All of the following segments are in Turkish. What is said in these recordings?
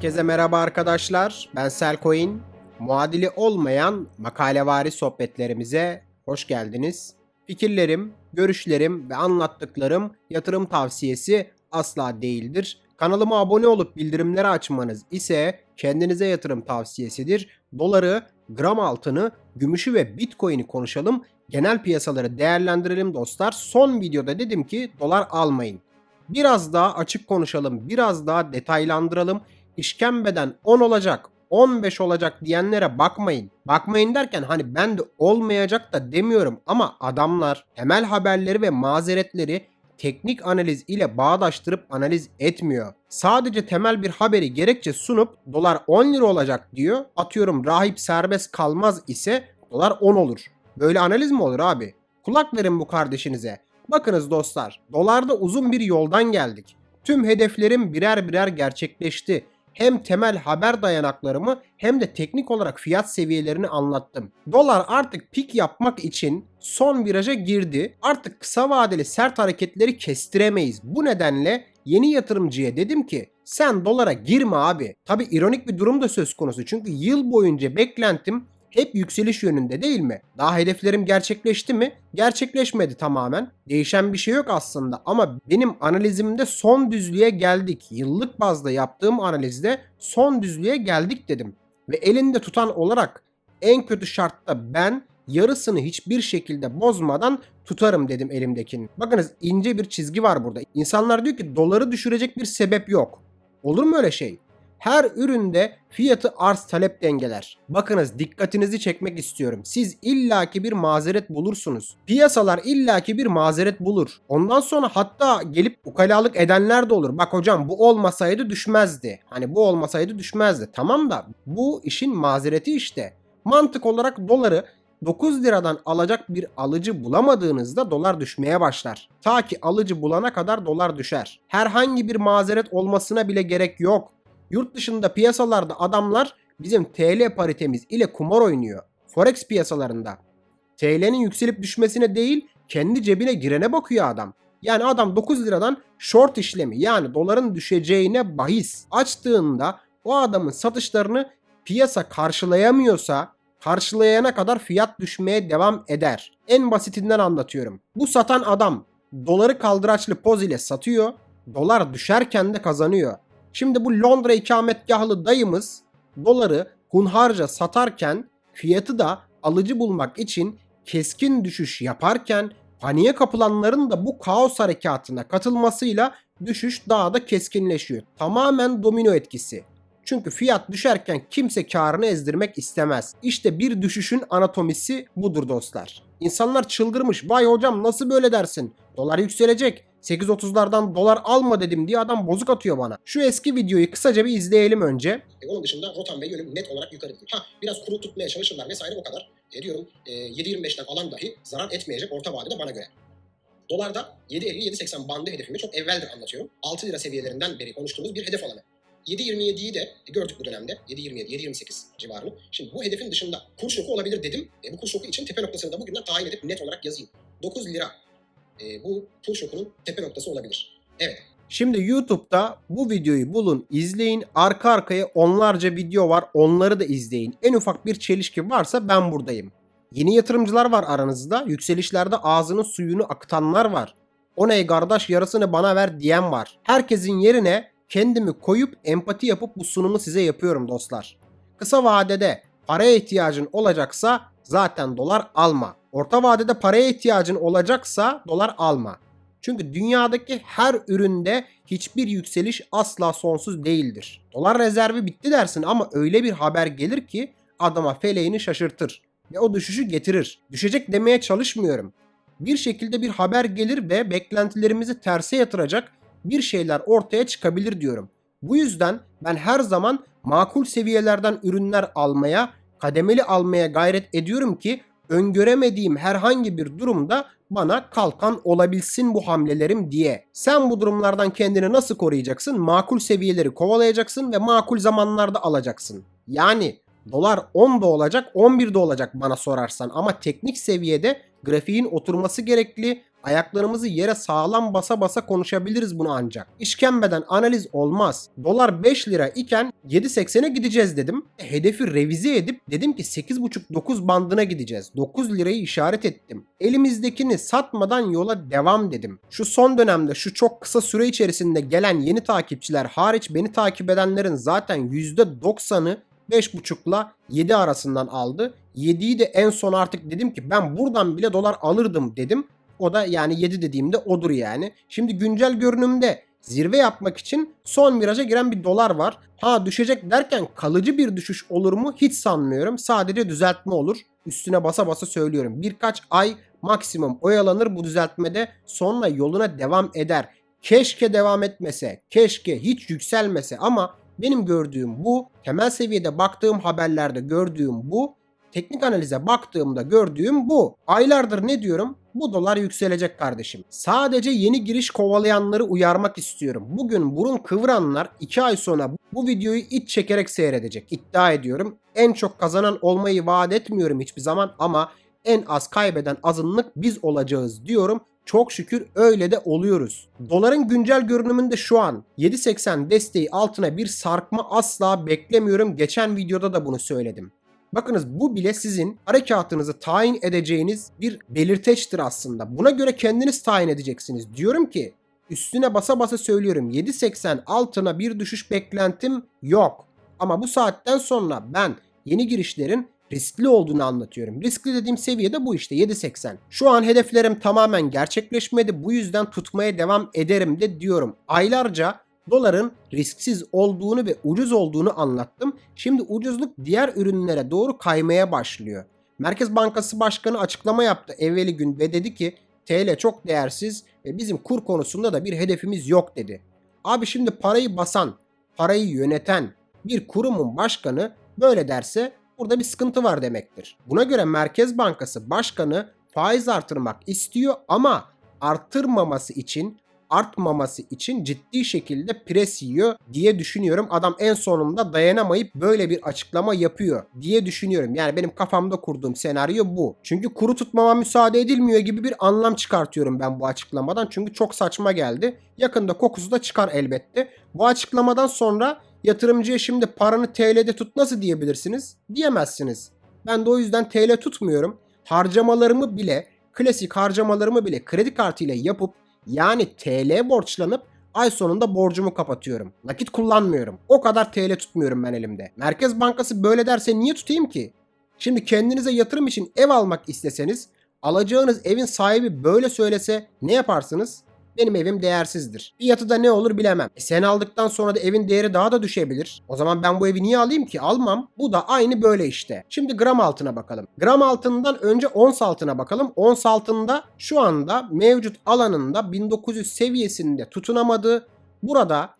Herkese merhaba arkadaşlar. Ben Selcoin. Muadili olmayan makalevari sohbetlerimize hoş geldiniz. Fikirlerim, görüşlerim ve anlattıklarım yatırım tavsiyesi asla değildir. Kanalıma abone olup bildirimleri açmanız ise kendinize yatırım tavsiyesidir. Doları, gram altını, gümüşü ve bitcoin'i konuşalım. Genel piyasaları değerlendirelim dostlar. Son videoda dedim ki dolar almayın. Biraz daha açık konuşalım, biraz daha detaylandıralım. İşkembeden 10 olacak, 15 olacak diyenlere bakmayın. Bakmayın derken hani ben de olmayacak da demiyorum ama adamlar temel haberleri ve mazeretleri teknik analiz ile bağdaştırıp analiz etmiyor. Sadece temel bir haberi gerekçe sunup dolar 10 lira olacak diyor. Atıyorum rahip serbest kalmaz ise dolar 10 olur. Böyle analiz mi olur abi? Kulak verin bu kardeşinize. Bakınız dostlar, dolarda uzun bir yoldan geldik. Tüm hedeflerim birer birer gerçekleşti. Hem temel haber dayanaklarımı hem de teknik olarak fiyat seviyelerini anlattım. Dolar artık pik yapmak için son viraja girdi. Artık kısa vadeli sert hareketleri kestiremeyiz. Bu nedenle yeni yatırımcıya dedim ki sen dolara girme abi. Tabi ironik bir durum da söz konusu çünkü yıl boyunca beklentim hep yükseliş yönünde değil mi? Daha hedeflerim gerçekleşti mi? Gerçekleşmedi tamamen. Değişen bir şey yok aslında ama benim analizimde son düzlüğe geldik. Yıllık bazda yaptığım analizde son düzlüğe geldik dedim. Ve elinde tutan olarak en kötü şartta ben yarısını hiçbir şekilde bozmadan tutarım dedim elimdekini. Bakınız ince bir çizgi var burada. İnsanlar diyor ki doları düşürecek bir sebep yok. Olur mu öyle şey? Her üründe fiyatı arz talep dengeler. Bakınız dikkatinizi çekmek istiyorum. Siz illaki bir mazeret bulursunuz. Piyasalar illaki bir mazeret bulur. Ondan sonra hatta gelip ukalalık edenler de olur. Bak hocam bu olmasaydı düşmezdi. Hani bu olmasaydı düşmezdi. Tamam da bu işin mazereti işte. Mantık olarak doları 9 liradan alacak bir alıcı bulamadığınızda dolar düşmeye başlar. Ta ki alıcı bulana kadar dolar düşer. Herhangi bir mazeret olmasına bile gerek yok. Yurt dışında piyasalarda adamlar bizim TL paritemiz ile kumar oynuyor. Forex piyasalarında. TL'nin yükselip düşmesine değil kendi cebine girene bakıyor adam. Yani adam 9 liradan short işlemi yani doların düşeceğine bahis açtığında o adamın satışlarını piyasa karşılayamıyorsa karşılayana kadar fiyat düşmeye devam eder. En basitinden anlatıyorum. Bu satan adam doları kaldıraçlı poz ile satıyor. Dolar düşerken de kazanıyor. Şimdi bu Londra ikametgahlı dayımız doları hunharca satarken fiyatı da alıcı bulmak için keskin düşüş yaparken paniğe kapılanların da bu kaos harekatına katılmasıyla düşüş daha da keskinleşiyor. Tamamen domino etkisi. Çünkü fiyat düşerken kimse karını ezdirmek istemez. İşte bir düşüşün anatomisi budur dostlar. İnsanlar çıldırmış. Vay hocam nasıl böyle dersin? Dolar yükselecek. 8.30'lardan dolar alma dedim diye adam bozuk atıyor bana. Şu eski videoyu kısaca bir izleyelim önce. E, onun dışında rotam ve yönüm net olarak yukarıdır. Ha biraz kuru tutmaya çalışırlar vesaire o kadar. E, diyorum e, 7.25'ten alan dahi zarar etmeyecek orta vadede bana göre. Dolarda 7.50-7.80 bandı hedefimi çok evveldir anlatıyorum. 6 lira seviyelerinden beri konuştuğumuz bir hedef alanı. 7.27'yi de gördük bu dönemde. 7.27, 7.28 civarını. Şimdi bu hedefin dışında kur şoku olabilir dedim. E, bu kur şoku için tepe noktasını da bugünden tayin edip net olarak yazayım. 9 lira e, bu kur şokunun tepe noktası olabilir. Evet. Şimdi YouTube'da bu videoyu bulun, izleyin. Arka arkaya onlarca video var. Onları da izleyin. En ufak bir çelişki varsa ben buradayım. Yeni yatırımcılar var aranızda. Yükselişlerde ağzının suyunu akıtanlar var. O ne kardeş yarısını bana ver diyen var. Herkesin yerine kendimi koyup empati yapıp bu sunumu size yapıyorum dostlar. Kısa vadede paraya ihtiyacın olacaksa zaten dolar alma. Orta vadede paraya ihtiyacın olacaksa dolar alma. Çünkü dünyadaki her üründe hiçbir yükseliş asla sonsuz değildir. Dolar rezervi bitti dersin ama öyle bir haber gelir ki adama feleğini şaşırtır ve o düşüşü getirir. Düşecek demeye çalışmıyorum. Bir şekilde bir haber gelir ve beklentilerimizi terse yatıracak bir şeyler ortaya çıkabilir diyorum. Bu yüzden ben her zaman makul seviyelerden ürünler almaya, kademeli almaya gayret ediyorum ki öngöremediğim herhangi bir durumda bana kalkan olabilsin bu hamlelerim diye. Sen bu durumlardan kendini nasıl koruyacaksın? Makul seviyeleri kovalayacaksın ve makul zamanlarda alacaksın. Yani Dolar 10 da olacak 11 de olacak bana sorarsan ama teknik seviyede grafiğin oturması gerekli. Ayaklarımızı yere sağlam basa basa konuşabiliriz bunu ancak. İşkembeden analiz olmaz. Dolar 5 lira iken 7.80'e gideceğiz dedim. Hedefi revize edip dedim ki 8.5-9 bandına gideceğiz. 9 lirayı işaret ettim. Elimizdekini satmadan yola devam dedim. Şu son dönemde şu çok kısa süre içerisinde gelen yeni takipçiler hariç beni takip edenlerin zaten %90'ı 5.5'la 7 arasından aldı. 7'yi de en son artık dedim ki ben buradan bile dolar alırdım dedim. O da yani 7 dediğimde odur yani. Şimdi güncel görünümde zirve yapmak için son viraja giren bir dolar var. Ha düşecek derken kalıcı bir düşüş olur mu hiç sanmıyorum. Sadece düzeltme olur. Üstüne basa basa söylüyorum. Birkaç ay maksimum oyalanır bu düzeltmede sonra yoluna devam eder. Keşke devam etmese, keşke hiç yükselmese ama benim gördüğüm bu, temel seviyede baktığım haberlerde gördüğüm bu, teknik analize baktığımda gördüğüm bu. Aylardır ne diyorum? Bu dolar yükselecek kardeşim. Sadece yeni giriş kovalayanları uyarmak istiyorum. Bugün burun kıvıranlar 2 ay sonra bu videoyu iç çekerek seyredecek. İddia ediyorum. En çok kazanan olmayı vaat etmiyorum hiçbir zaman ama en az kaybeden azınlık biz olacağız diyorum. Çok şükür öyle de oluyoruz. Doların güncel görünümünde şu an 7.80 desteği altına bir sarkma asla beklemiyorum. Geçen videoda da bunu söyledim. Bakınız bu bile sizin harekatınızı tayin edeceğiniz bir belirteçtir aslında. Buna göre kendiniz tayin edeceksiniz. Diyorum ki üstüne basa basa söylüyorum 7.80 altına bir düşüş beklentim yok. Ama bu saatten sonra ben yeni girişlerin riskli olduğunu anlatıyorum. Riskli dediğim seviyede bu işte 7.80. Şu an hedeflerim tamamen gerçekleşmedi. Bu yüzden tutmaya devam ederim de diyorum. Aylarca doların risksiz olduğunu ve ucuz olduğunu anlattım. Şimdi ucuzluk diğer ürünlere doğru kaymaya başlıyor. Merkez Bankası Başkanı açıklama yaptı evveli gün ve dedi ki TL çok değersiz ve bizim kur konusunda da bir hedefimiz yok dedi. Abi şimdi parayı basan, parayı yöneten bir kurumun başkanı böyle derse burada bir sıkıntı var demektir. Buna göre Merkez Bankası Başkanı faiz artırmak istiyor ama arttırmaması için artmaması için ciddi şekilde pres yiyor diye düşünüyorum. Adam en sonunda dayanamayıp böyle bir açıklama yapıyor diye düşünüyorum. Yani benim kafamda kurduğum senaryo bu. Çünkü kuru tutmama müsaade edilmiyor gibi bir anlam çıkartıyorum ben bu açıklamadan. Çünkü çok saçma geldi. Yakında kokusu da çıkar elbette. Bu açıklamadan sonra yatırımcıya şimdi paranı TL'de tut nasıl diyebilirsiniz? Diyemezsiniz. Ben de o yüzden TL tutmuyorum. Harcamalarımı bile klasik harcamalarımı bile kredi kartıyla yapıp yani TL borçlanıp ay sonunda borcumu kapatıyorum. Nakit kullanmıyorum. O kadar TL tutmuyorum ben elimde. Merkez Bankası böyle derse niye tutayım ki? Şimdi kendinize yatırım için ev almak isteseniz alacağınız evin sahibi böyle söylese ne yaparsınız? Benim evim değersizdir. Fiyatı da ne olur bilemem. E sen aldıktan sonra da evin değeri daha da düşebilir. O zaman ben bu evi niye alayım ki? Almam. Bu da aynı böyle işte. Şimdi gram altına bakalım. Gram altından önce ons altına bakalım. Ons altında şu anda mevcut alanında 1900 seviyesinde tutunamadı. Burada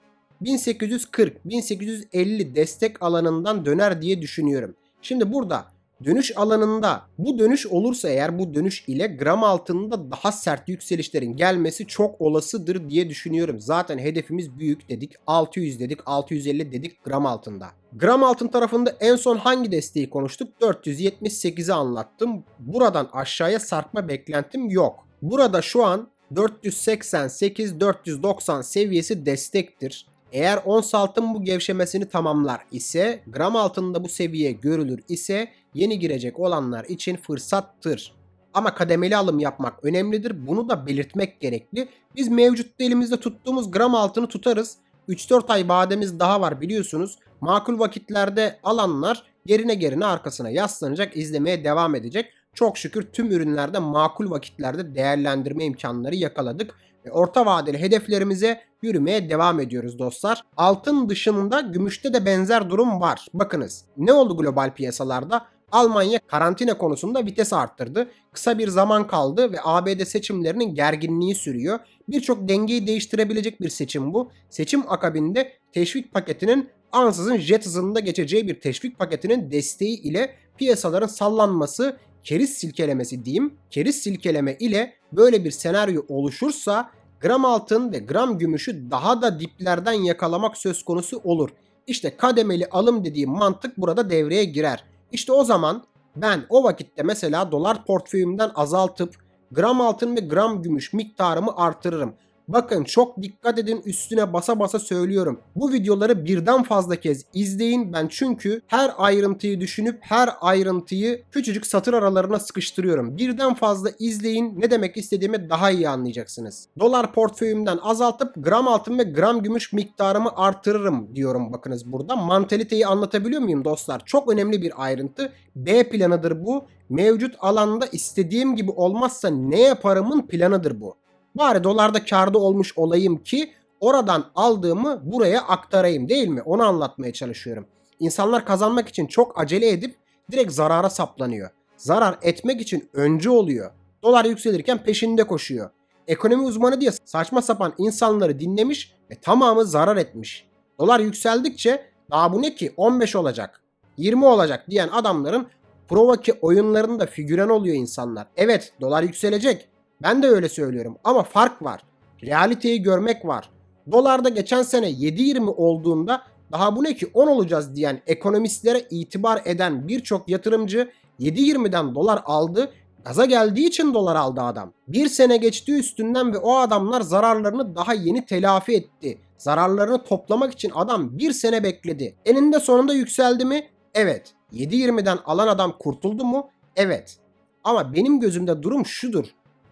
1840-1850 destek alanından döner diye düşünüyorum. Şimdi burada dönüş alanında bu dönüş olursa eğer bu dönüş ile gram altında daha sert yükselişlerin gelmesi çok olasıdır diye düşünüyorum. Zaten hedefimiz büyük dedik. 600 dedik, 650 dedik gram altında. Gram altın tarafında en son hangi desteği konuştuk? 478'i anlattım. Buradan aşağıya sarkma beklentim yok. Burada şu an 488-490 seviyesi destektir. Eğer ons altın bu gevşemesini tamamlar ise, gram altında bu seviye görülür ise yeni girecek olanlar için fırsattır. Ama kademeli alım yapmak önemlidir. Bunu da belirtmek gerekli. Biz mevcut elimizde tuttuğumuz gram altını tutarız. 3-4 ay vademiz daha var biliyorsunuz. Makul vakitlerde alanlar gerine gerine arkasına yaslanacak, izlemeye devam edecek. Çok şükür tüm ürünlerde makul vakitlerde değerlendirme imkanları yakaladık. Ve orta vadeli hedeflerimize yürümeye devam ediyoruz dostlar. Altın dışında gümüşte de benzer durum var. Bakınız ne oldu global piyasalarda? Almanya karantina konusunda vites arttırdı. Kısa bir zaman kaldı ve ABD seçimlerinin gerginliği sürüyor. Birçok dengeyi değiştirebilecek bir seçim bu. Seçim akabinde teşvik paketinin ansızın jet hızında geçeceği bir teşvik paketinin desteği ile piyasaların sallanması, keriz silkelemesi diyeyim. Keriz silkeleme ile böyle bir senaryo oluşursa gram altın ve gram gümüşü daha da diplerden yakalamak söz konusu olur. İşte kademeli alım dediğim mantık burada devreye girer. İşte o zaman ben o vakitte mesela dolar portföyümden azaltıp gram altın ve gram gümüş miktarımı artırırım. Bakın çok dikkat edin üstüne basa basa söylüyorum. Bu videoları birden fazla kez izleyin ben çünkü her ayrıntıyı düşünüp her ayrıntıyı küçücük satır aralarına sıkıştırıyorum. Birden fazla izleyin ne demek istediğimi daha iyi anlayacaksınız. Dolar portföyümden azaltıp gram altın ve gram gümüş miktarımı artırırım diyorum bakınız burada. Mantaliteyi anlatabiliyor muyum dostlar? Çok önemli bir ayrıntı. B planıdır bu. Mevcut alanda istediğim gibi olmazsa ne yaparımın planıdır bu. Bari dolarda karda olmuş olayım ki oradan aldığımı buraya aktarayım değil mi? Onu anlatmaya çalışıyorum. İnsanlar kazanmak için çok acele edip direkt zarara saplanıyor. Zarar etmek için önce oluyor. Dolar yükselirken peşinde koşuyor. Ekonomi uzmanı diye saçma sapan insanları dinlemiş ve tamamı zarar etmiş. Dolar yükseldikçe daha bu ne ki 15 olacak, 20 olacak diyen adamların provaki oyunlarında figüren oluyor insanlar. Evet dolar yükselecek ben de öyle söylüyorum ama fark var. Realiteyi görmek var. Dolarda geçen sene 7.20 olduğunda daha bu ne ki 10 olacağız diyen ekonomistlere itibar eden birçok yatırımcı 7.20'den dolar aldı. Gaza geldiği için dolar aldı adam. Bir sene geçti üstünden ve o adamlar zararlarını daha yeni telafi etti. Zararlarını toplamak için adam bir sene bekledi. Eninde sonunda yükseldi mi? Evet. 7.20'den alan adam kurtuldu mu? Evet. Ama benim gözümde durum şudur.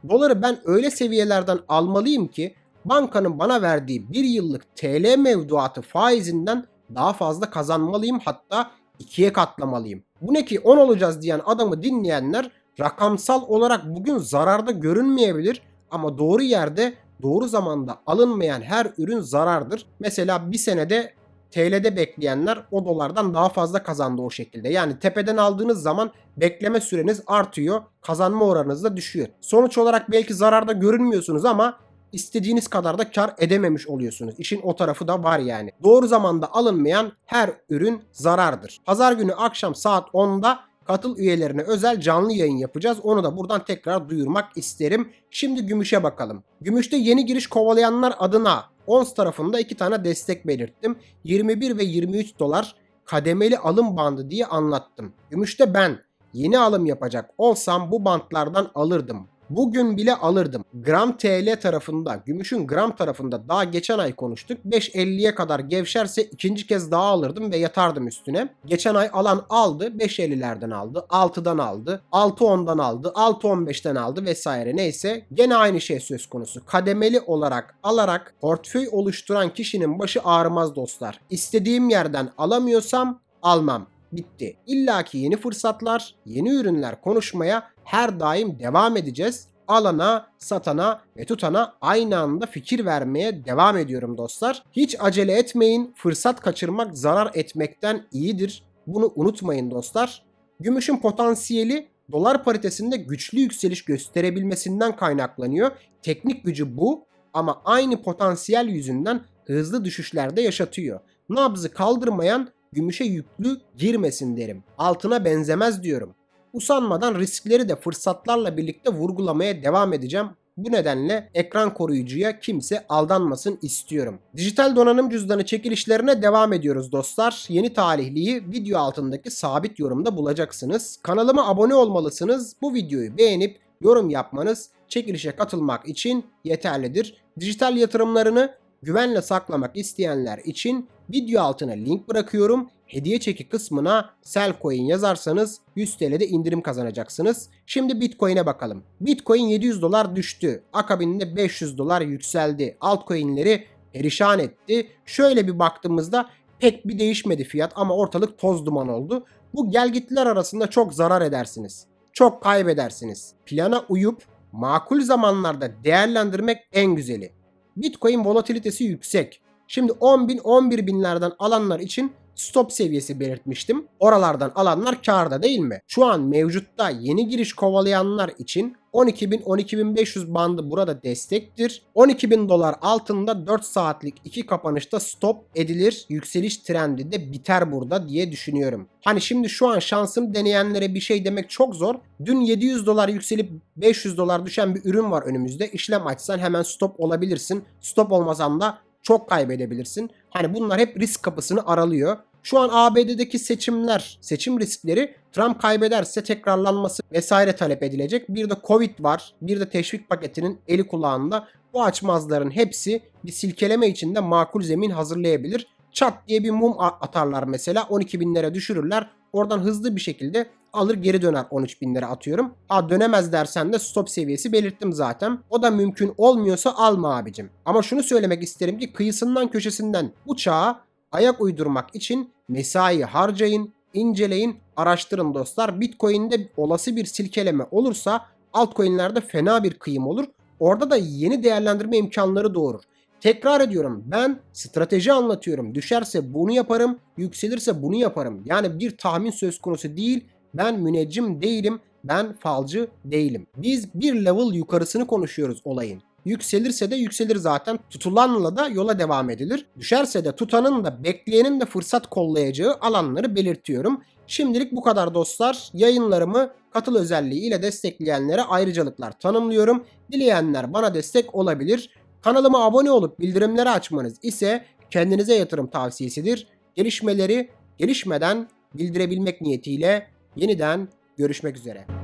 Doları ben öyle seviyelerden almalıyım ki bankanın bana verdiği bir yıllık TL mevduatı faizinden daha fazla kazanmalıyım hatta ikiye katlamalıyım. Bu ne ki 10 olacağız diyen adamı dinleyenler rakamsal olarak bugün zararda görünmeyebilir ama doğru yerde doğru zamanda alınmayan her ürün zarardır. Mesela bir senede TL'de bekleyenler o dolardan daha fazla kazandı o şekilde. Yani tepeden aldığınız zaman bekleme süreniz artıyor, kazanma oranınız da düşüyor. Sonuç olarak belki zararda görünmüyorsunuz ama istediğiniz kadar da kar edememiş oluyorsunuz. İşin o tarafı da var yani. Doğru zamanda alınmayan her ürün zarardır. Pazar günü akşam saat 10'da katıl üyelerine özel canlı yayın yapacağız. Onu da buradan tekrar duyurmak isterim. Şimdi gümüşe bakalım. Gümüşte yeni giriş kovalayanlar adına ons tarafında iki tane destek belirttim. 21 ve 23 dolar kademeli alım bandı diye anlattım. Gümüşte ben yeni alım yapacak olsam bu bantlardan alırdım. Bugün bile alırdım. Gram TL tarafında, gümüşün gram tarafında daha geçen ay konuştuk. 5.50'ye kadar gevşerse ikinci kez daha alırdım ve yatardım üstüne. Geçen ay alan aldı. 5.50'lerden aldı. 6'dan aldı. 6.10'dan aldı. 6.15'ten aldı vesaire neyse. Gene aynı şey söz konusu. Kademeli olarak alarak portföy oluşturan kişinin başı ağrımaz dostlar. İstediğim yerden alamıyorsam almam bitti. İlla ki yeni fırsatlar, yeni ürünler konuşmaya her daim devam edeceğiz. Alana, satana ve tutana aynı anda fikir vermeye devam ediyorum dostlar. Hiç acele etmeyin. Fırsat kaçırmak zarar etmekten iyidir. Bunu unutmayın dostlar. Gümüşün potansiyeli dolar paritesinde güçlü yükseliş gösterebilmesinden kaynaklanıyor. Teknik gücü bu ama aynı potansiyel yüzünden hızlı düşüşlerde yaşatıyor. Nabzı kaldırmayan gümüşe yüklü girmesin derim. Altına benzemez diyorum. Usanmadan riskleri de fırsatlarla birlikte vurgulamaya devam edeceğim. Bu nedenle ekran koruyucuya kimse aldanmasın istiyorum. Dijital donanım cüzdanı çekilişlerine devam ediyoruz dostlar. Yeni talihliyi video altındaki sabit yorumda bulacaksınız. Kanalıma abone olmalısınız. Bu videoyu beğenip yorum yapmanız çekilişe katılmak için yeterlidir. Dijital yatırımlarını güvenle saklamak isteyenler için video altına link bırakıyorum. Hediye çeki kısmına Selcoin yazarsanız 100 TL'de indirim kazanacaksınız. Şimdi Bitcoin'e bakalım. Bitcoin 700 dolar düştü. Akabinde 500 dolar yükseldi. Altcoin'leri perişan etti. Şöyle bir baktığımızda pek bir değişmedi fiyat ama ortalık toz duman oldu. Bu gelgitler arasında çok zarar edersiniz. Çok kaybedersiniz. Plana uyup makul zamanlarda değerlendirmek en güzeli. Bitcoin volatilitesi yüksek. Şimdi 10 bin 11 binlerden alanlar için stop seviyesi belirtmiştim. Oralardan alanlar karda değil mi? Şu an mevcutta yeni giriş kovalayanlar için 12.000-12.500 bandı burada destektir. 12.000 dolar altında 4 saatlik iki kapanışta stop edilir. Yükseliş trendi de biter burada diye düşünüyorum. Hani şimdi şu an şansını deneyenlere bir şey demek çok zor. Dün 700 dolar yükselip 500 dolar düşen bir ürün var önümüzde. İşlem açsan hemen stop olabilirsin. Stop olmasam da çok kaybedebilirsin. Hani bunlar hep risk kapısını aralıyor. Şu an ABD'deki seçimler, seçim riskleri Trump kaybederse tekrarlanması vesaire talep edilecek. Bir de Covid var. Bir de teşvik paketinin eli kulağında. Bu açmazların hepsi bir silkeleme içinde makul zemin hazırlayabilir. Çat diye bir mum a- atarlar mesela 12 binlere düşürürler. Oradan hızlı bir şekilde alır geri döner 13 bin lira atıyorum. Ha dönemez dersen de stop seviyesi belirttim zaten. O da mümkün olmuyorsa alma abicim. Ama şunu söylemek isterim ki kıyısından köşesinden bu çağa ayak uydurmak için mesai harcayın, inceleyin, araştırın dostlar. Bitcoin'de olası bir silkeleme olursa altcoin'lerde fena bir kıyım olur. Orada da yeni değerlendirme imkanları doğurur. Tekrar ediyorum ben strateji anlatıyorum. Düşerse bunu yaparım, yükselirse bunu yaparım. Yani bir tahmin söz konusu değil. Ben müneccim değilim, ben falcı değilim. Biz bir level yukarısını konuşuyoruz olayın. Yükselirse de yükselir zaten. Tutulanla da yola devam edilir. Düşerse de tutanın da bekleyenin de fırsat kollayacağı alanları belirtiyorum. Şimdilik bu kadar dostlar. Yayınlarımı katıl özelliği ile destekleyenlere ayrıcalıklar tanımlıyorum. Dileyenler bana destek olabilir. Kanalıma abone olup bildirimleri açmanız ise kendinize yatırım tavsiyesidir. Gelişmeleri gelişmeden bildirebilmek niyetiyle yeniden görüşmek üzere.